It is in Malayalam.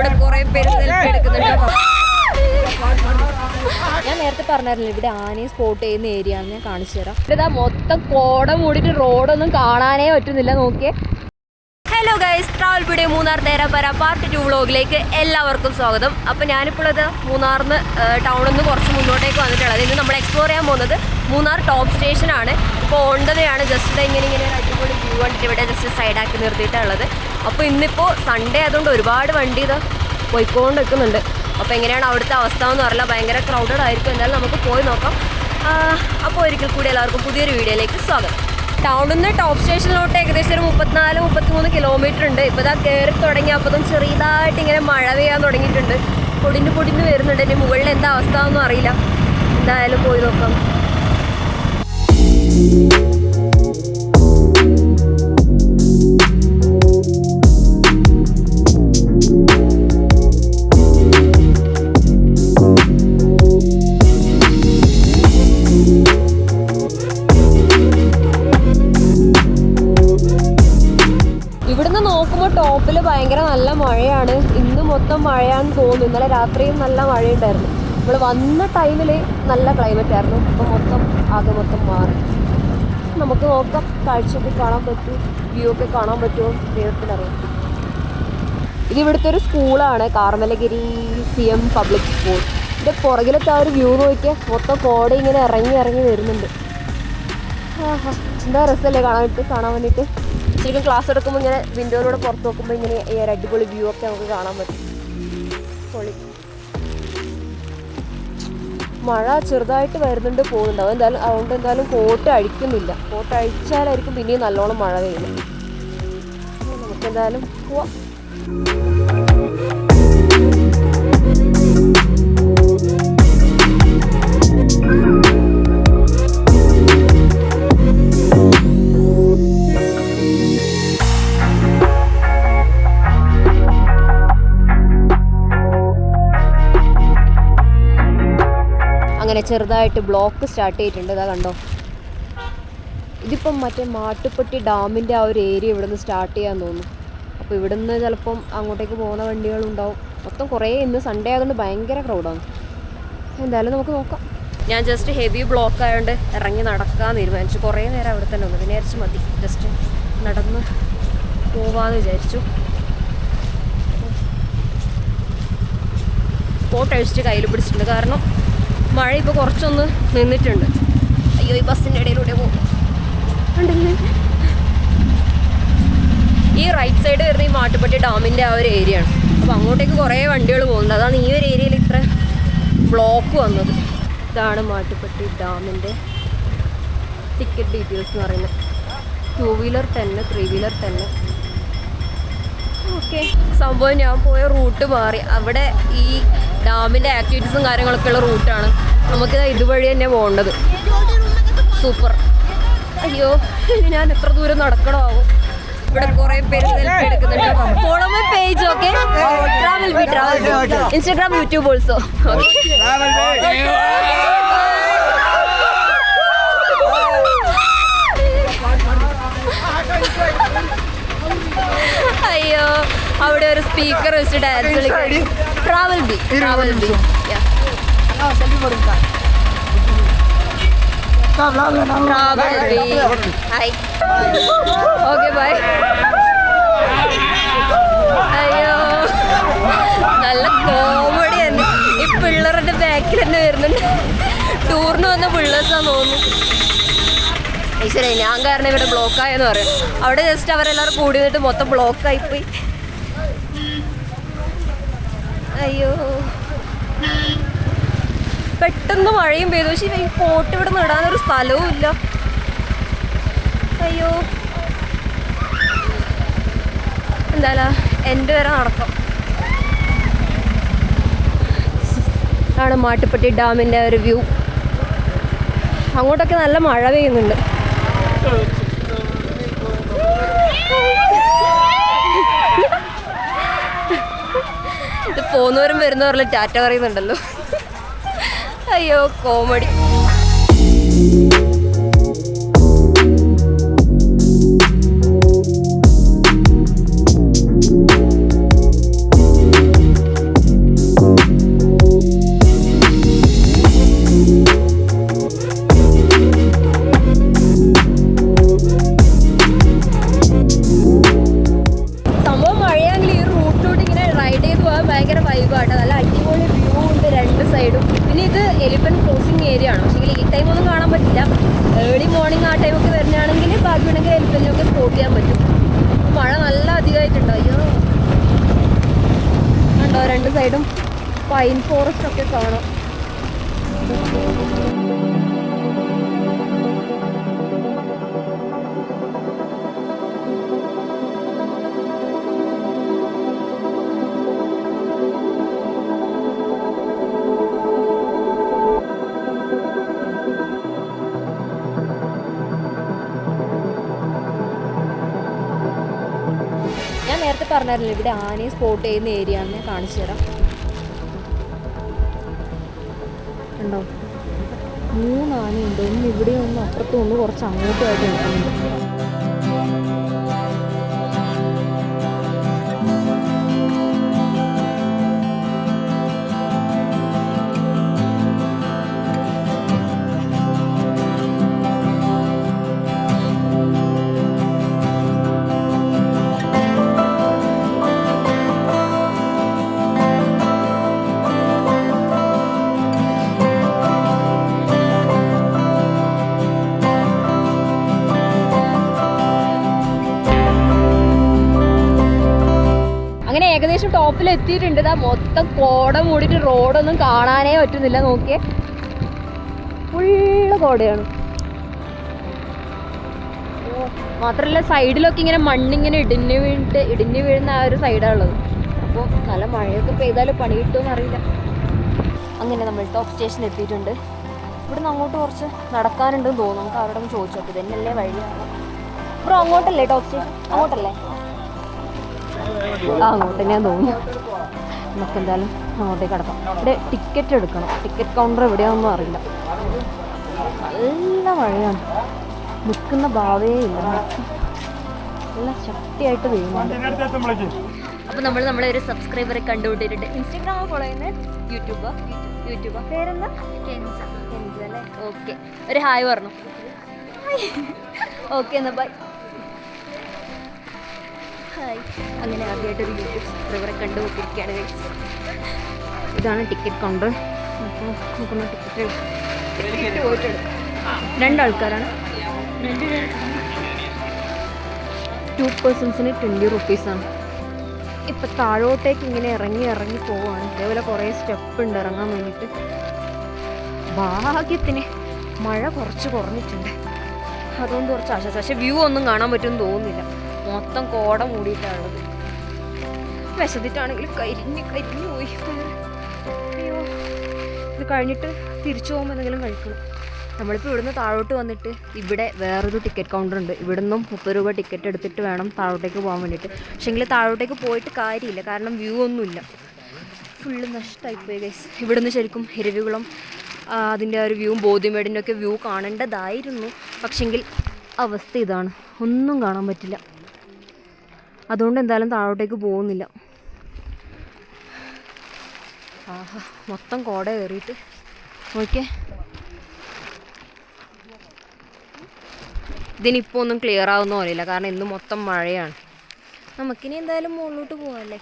ഇവിടെ കുറെ പേര് സെൽഫി എടുക്കുന്നുണ്ട്. ഞാൻ നേരത്തെ പറഞ്ഞായിരുന്നു ഇവിടെ ആനയെ സ്പോട്ട് ചെയ്യുന്ന ഏരിയ ആണ്. ഞാൻ കാണിച്ചു തരാം. ഇതാ മൊത്തം കോട മൂടിയിട്ട് റോഡൊന്നും കാണാനേ പറ്റുന്നില്ല നോക്കിയേ. Hello guys travel video Munnar തേരാപ്പര part two വ്ളോഗിലേക്ക് എല്ലാവർക്കും സ്വാഗതം. അപ്പോൾ ഞാനിപ്പോൾ അത് മൂന്നാറിന്ന് ടൗണിൽ നിന്ന് കുറച്ച് മുന്നോട്ടേക്ക് വന്നിട്ടുള്ളത്. ഇന്ന് നമ്മൾ എക്സ്പ്ലോർ ചെയ്യാൻ പോകുന്നത് മൂന്നാർ ടോപ്പ് സ്റ്റേഷനാണ് ഇപ്പോൾ ഓണ്ടതയാണ്. ജസ്റ്റ് ഇങ്ങനെ ഇങ്ങനെ ഒരു അടിപൊളി വ്യൂ കണ്ടിട്ട് ഇവിടെ ജസ്റ്റ് സൈഡാക്കി നിർത്തിയിട്ടുള്ളത്. അപ്പോൾ ഇന്നിപ്പോൾ സൺഡേ ആയതുകൊണ്ട് ഒരുപാട് വണ്ടി ഇത് പോയിക്കൊണ്ട് നിൽക്കുന്നുണ്ട് അപ്പോൾ എങ്ങനെയാണ് അവിടുത്തെ അവസ്ഥ എന്ന് പറഞ്ഞാൽ ഭയങ്കര ക്രൗഡഡ് ആയിരിക്കും. എന്തായാലും നമുക്ക് പോയി നോക്കാം. അപ്പോൾ ഒരിക്കൽ കൂടി എല്ലാവർക്കും പുതിയൊരു വീഡിയോയിലേക്ക് സ്വാഗതം. ടൗണിൽ നിന്ന് ടോപ്പ് സ്റ്റേഷനിലോട്ട് ഏകദേശം ഒരു മുപ്പത്തിനാല് മുപ്പത്തിമൂന്ന് കിലോമീറ്റർ ഉണ്ട്. ഇപ്പോൾ ഇതാ കയറി തുടങ്ങിയപ്പോഴും ചെറിയതായിട്ട് ഇങ്ങനെ മഴ പെയ്യാൻ തുടങ്ങിയിട്ടുണ്ട്. പൊടിഞ്ഞ് പൊടിഞ്ഞ് വരുന്നുണ്ട്. എന്റെ മുകളിൽ എന്താ അവസ്ഥ ഒന്നും അറിയില്ല. എന്തായാലും പോയി നോക്കാം. ടോപ്പിൽ ഭയങ്കര നല്ല മഴയാണ്. ഇന്ന് മൊത്തം മഴയാണെന്ന് തോന്നുന്നു. ഇന്നലെ രാത്രിയും നല്ല മഴയുണ്ടായിരുന്നു. നമ്മൾ വന്ന ടൈമിൽ നല്ല ക്ലൈമറ്റ് ആയിരുന്നു. ഇപ്പം മൊത്തം ആകെ മൊത്തം മാറി. നമുക്ക് നോക്കാം. കാഴ്ചയൊക്കെ കാണാൻ പറ്റും. വ്യൂ ഒക്കെ കാണാൻ പറ്റുമോ? ദൈവത്തിനറിയാം ഇത് ഇവിടുത്തെ ഒരു സ്കൂളാണ്. Carmelagiri C M public school. ഇതിന്റെ പുറകിലത്തെ ആ ഒരു വ്യൂ നോക്കിയാൽ മൊത്തം കോട ഇങ്ങനെ ഇറങ്ങി ഇറങ്ങി വരുന്നുണ്ട്. എന്താ രസമല്ലേ കാണാൻ? കാണാൻ വേണ്ടിയിട്ട്. ശരിക്കും ക്ലാസ് എടുക്കുമ്പോൾ ഇങ്ങനെ വിൻഡോയിലൂടെ പുറത്ത് നോക്കുമ്പോൾ ഇങ്ങനെ ഈ ഒരു അടിപൊളി വ്യൂ ഒക്കെ നമുക്ക് കാണാൻ പറ്റും. പൊളി. മഴ ചെറുതായിട്ട് വരുന്നുണ്ട് പോകുന്നുണ്ടാവും എന്തായാലും അതുകൊണ്ട് എന്തായാലും കോട്ട് അഴിക്കുന്നില്ല. കോട്ട് അഴിച്ചാലായിരിക്കും പിന്നെയും നല്ലോണം മഴ പെയ്യുന്നത്. നമുക്കെന്തായാലും പോവാം. അങ്ങനെ ചെറുതായിട്ട് ബ്ലോക്ക് സ്റ്റാർട്ട് ചെയ്തിട്ടുണ്ട്. ഇതാ കണ്ടോ? ഇതിപ്പം മറ്റേ മാട്ടുപ്പെട്ടി ഡാമിന്റെ ആ ഒരു ഏരിയ ഇവിടുന്ന് സ്റ്റാർട്ട് ചെയ്യാൻ തോന്നുന്നു. അപ്പോൾ ഇവിടുന്ന് ചിലപ്പം അങ്ങോട്ടേക്ക് പോകുന്ന വണ്ടികളുണ്ടാവും. മൊത്തം കുറേ ഇന്ന് സൺഡേ ആയതുകൊണ്ട് ഭയങ്കര ക്രൗഡാണ് എന്തായാലും നമുക്ക് നോക്കാം. ഞാൻ ജസ്റ്റ് ഹെവി ബ്ലോക്ക് ആയതുകൊണ്ട് ഇറങ്ങി നടക്കാൻ തീരുമാനിച്ചു. കുറേ നേരം അവിടെ തന്നെ ഒന്ന് വിചാരിച്ചു മതി. ജസ്റ്റ് നടന്ന് പോവാന്ന് വിചാരിച്ചു. ഫോട്ടോ അഴിച്ചിട്ട് കയ്യിൽ പിടിച്ചിട്ടുണ്ട്. കാരണം മഴ ഇപ്പോൾ കുറച്ചൊന്ന് നിന്നിട്ടുണ്ട്. അയ്യോ ഈ ബസ്സിന്റെ ഇടയിലൂടെ പോകും. ഈ റൈറ്റ് സൈഡ് വരുന്ന ഈ മാട്ടുപ്പെട്ടി ഡാമിന്റെ ആ ഒരു ഏരിയ ആണ്. അപ്പോൾ അങ്ങോട്ടേക്ക് കുറേ വണ്ടികൾ പോകുന്നുണ്ട്. അതാണ് ഈ ഒരു ഏരിയയിൽ ഇത്ര ബ്ലോക്ക് വന്നത്. ഇതാണ് മാട്ടുപ്പെട്ടി ഡാമിന്റെ ടിക്കറ്റ് ഡീറ്റെയിൽസ് എന്ന് പറയുന്നത്. ടു വീലർ ടെന്ന് ത്രീ വീലർ ടെന്ന് ഓക്കെ സംഭവം ഞാൻ പോയ റൂട്ട് മാറി. അവിടെ ഈ ഡാമിന്റെ ആക്ടിവിറ്റീസും കാര്യങ്ങളൊക്കെ ഉള്ള റൂട്ടാണ് നമുക്ക് ഇതുവഴി തന്നെ പോകേണ്ടത് സൂപ്പർ അയ്യോ ഞാൻ എത്ര ദൂരം നടക്കണോ ഇവിടെ കുറെ പേര് സെൽഫി എടുക്കുന്നുണ്ട് follow my page okay travel B travel Instagram YouTube also അയ്യോ അവിടെ ഒരു സ്പീക്കർ വെച്ച് ഡാൻസ് കളിക്കും travel B travel B travel B hi okay bye അയ്യോ. നല്ല കോമഡി തന്നെ. ഈ പിള്ളേരുടെ ബാക്കിൽ തന്നെ വരുന്നുണ്ട്. ടൂറിന് വന്ന പിള്ളേഴ്സാന്ന് തോന്നുന്നു. ഈശ്വര ഞാൻ കാരണം ഇവിടെ ബ്ലോക്ക് ആയെന്ന് പറയും. അവിടെ ജസ്റ്റ് അവരെല്ലാവരും കൂടി നിന്നിട്ട് മൊത്തം ബ്ലോക്ക് ആയിപ്പോയി അയ്യോ. പെട്ടെന്ന് മഴയും പെയ്തു. പക്ഷേ ഈ പോട്ട് ഇവിടെ നിടാനൊരു സ്ഥലവും ഇല്ല. അയ്യോ. എന്തായാലും എന്റെ വരെ നടക്കാം. ആണ് മാട്ടുപ്പെട്ടി ഡാമിന്റെ ഒരു വ്യൂ. അങ്ങോട്ടൊക്കെ നല്ല മഴ പെയ്യുന്നുണ്ട്. ഇത് പോകുന്നവരും വരുന്നവരെല്ലാം ടാറ്റ പറയുന്നുണ്ടല്ലോ. അയ്യോ കോമഡി. മോർണിംഗ് ആ ടൈമൊക്കെ വരുന്നതാണെങ്കിൽ വേണമെങ്കിൽ എലിഫന്റിനൊക്കെ സ്പോട്ട് ചെയ്യാൻ പറ്റും. മഴ നല്ല അധികമായിട്ടുണ്ടോ? അയ്യോ. ഉണ്ടോ രണ്ട് സൈഡും പൈൻ ഫോറസ്റ്റ് ഒക്കെ കാണാം. നേരത്തെ പറഞ്ഞായിരുന്നില്ല ഇവിടെ ആനയെ സ്പോട്ട് ചെയ്യുന്ന ഏരിയ ഞാൻ കാണിച്ചു തരാം. ഉണ്ടോ മൂന്ന് ആനയുണ്ട് ഒന്ന് ഇവിടെ ഒന്ന് അപ്പുറത്തും ഒന്ന് കുറച്ച് അങ്ങോട്ടുമായിട്ട് നിൽക്കുന്നുണ്ട്. ടോപ്പിൽ എത്തിയിട്ടുണ്ട് ഇതാ മൊത്തം കോട മൂടിയിട്ട് റോഡൊന്നും കാണാനേ പറ്റുന്നില്ല. നോക്കിയേ. ഫുള്ള് കോടയാണ്. മാത്രല്ല സൈഡിലൊക്കെ ഇങ്ങനെ മണ്ണിങ്ങനെ ഇടിഞ്ഞു വീണിട്ട് ഇടിഞ്ഞു വീഴുന്ന ആ ഒരു സൈഡാണ് ഉള്ളത് അപ്പോൾ നല്ല മഴയൊക്കെ പെയ്താലും പണി കിട്ടുമെന്ന് അറിയില്ല. അങ്ങനെ നമ്മൾ ടോപ്പ് സ്റ്റേഷനിൽ എത്തിയിട്ടുണ്ട്. ഇവിടുന്ന് അങ്ങോട്ട് കുറച്ച് നടക്കാനുണ്ടെന്ന് തോന്നുന്നു. നമുക്ക് അവരോടൊന്ന് ചോദിച്ചു നോക്കി ഇതന്നെയല്ലേ വഴിയാണ് ബ്രോ അങ്ങോട്ടല്ലേ ടോപ്പ് സ്റ്റേഷൻ? അങ്ങോട്ടല്ലേ? ആ അങ്ങോട്ട് തന്നെയാന്ന് തോന്നുന്നു. നമുക്ക് എന്തായാലും അങ്ങോട്ടേക്ക് കിടക്കാം. ഇവിടെ ടിക്കറ്റ് എടുക്കണം. ടിക്കറ്റ് കൗണ്ടർ എവിടെയാണെന്നും അറിയില്ല. നല്ല മഴയാണ്. നിൽക്കുന്ന ഭാവേ ഇല്ല. നല്ല ശക്തിയായിട്ട് വീഴുന്നുണ്ട് അപ്പോൾ നമ്മൾ നമ്മളെ ഒരു സബ്സ്ക്രൈബറെ കണ്ടുപിട്ടിട്ടുണ്ട് ഇൻസ്റ്റാഗ്രാം ഫോളോ ചെയ്യുന്ന യൂട്യൂബ് യൂട്യൂബ് പേരെന്താ? കെൻസ കെൻസ അല്ലേ? ഓക്കെ ഒരു ഹായ് പറഞ്ഞു. ഓക്കെ എന്നാൽ ബൈ ഹായ്. അങ്ങനെ ആദ്യമായിട്ട് ഒരു യൂട്യൂബ് സബ്സ്ക്രൈബറെ കണ്ടുപിടിച്ചിരിക്കുകയാണ് guys. ഇതാണ് ടിക്കറ്റ് കൗണ്ടർ നോക്കുന്ന ടിക്കറ്റ് പോയിട്ടുണ്ട് രണ്ടാൾക്കാരാണ്. രണ്ട് ടു പേഴ്സൺസിന് ട്വന്റി റുപ്പീസാണ് ഇപ്പം താഴോട്ടേക്ക് ഇങ്ങനെ ഇറങ്ങി ഇറങ്ങി പോവാണ്. ഇതേപോലെ കുറേ സ്റ്റെപ്പ് ഉണ്ട് ഇറങ്ങാൻ വേണ്ടിയിട്ട്. ഭാഗ്യത്തിന് മഴ കുറച്ച് കുറഞ്ഞിട്ടുണ്ട്. അതുകൊണ്ട് കുറച്ച് ആശ്വാസം. പക്ഷേ വ്യൂ ഒന്നും കാണാൻ പറ്റുമെന്ന് തോന്നുന്നില്ല. മൊത്തം കോട മൂടിയിട്ടാണുള്ളത് വിശന്നിട്ടാണെങ്കിൽ കരിഞ്ഞ് കരിഞ്ഞ് പോയി. അയ്യോ ഇത് കഴിഞ്ഞിട്ട് തിരിച്ചു പോകുമ്പോൾ എന്തെങ്കിലും കഴിക്കണം. നമ്മളിപ്പോൾ ഇവിടുന്ന് താഴോട്ട് വന്നിട്ട് ഇവിടെ വേറൊരു ടിക്കറ്റ് കൗണ്ടർ ഉണ്ട്. ഇവിടുന്നും മുപ്പത് രൂപ ടിക്കറ്റ് എടുത്തിട്ട് വേണം താഴോട്ടേക്ക് പോകാൻ വേണ്ടിയിട്ട്. പക്ഷേങ്കിൽ താഴോട്ടേക്ക് പോയിട്ട് കാര്യമില്ല. കാരണം വ്യൂ ഒന്നുമില്ല. ഫുള്ള് നഷ്ടമായിപ്പോയി ഗൈസ് ഇവിടുന്ന് ശരിക്കും ഇരവികുളം അതിന്റെ ഒരു വ്യൂവും ബോധ്യമേടിന്റെ ഒക്കെ വ്യൂ കാണേണ്ടതായിരുന്നു പക്ഷെങ്കിൽ അവസ്ഥ ഇതാണ്. ഒന്നും കാണാൻ പറ്റില്ല. അതുകൊണ്ട് എന്തായാലും താഴോട്ടേക്ക് പോകുന്നില്ല. ആഹാ മൊത്തം കോട കയറിയിട്ട്. നോക്കിയേ. ഇതിനിപ്പോൾ ഒന്നും ക്ലിയർ ആവുന്ന പോലെയില്ല. കാരണം ഇന്ന് മൊത്തം മഴയാണ്. നമുക്കിനി എന്തായാലും മുകളിലോട്ട് പോകാമല്ലേ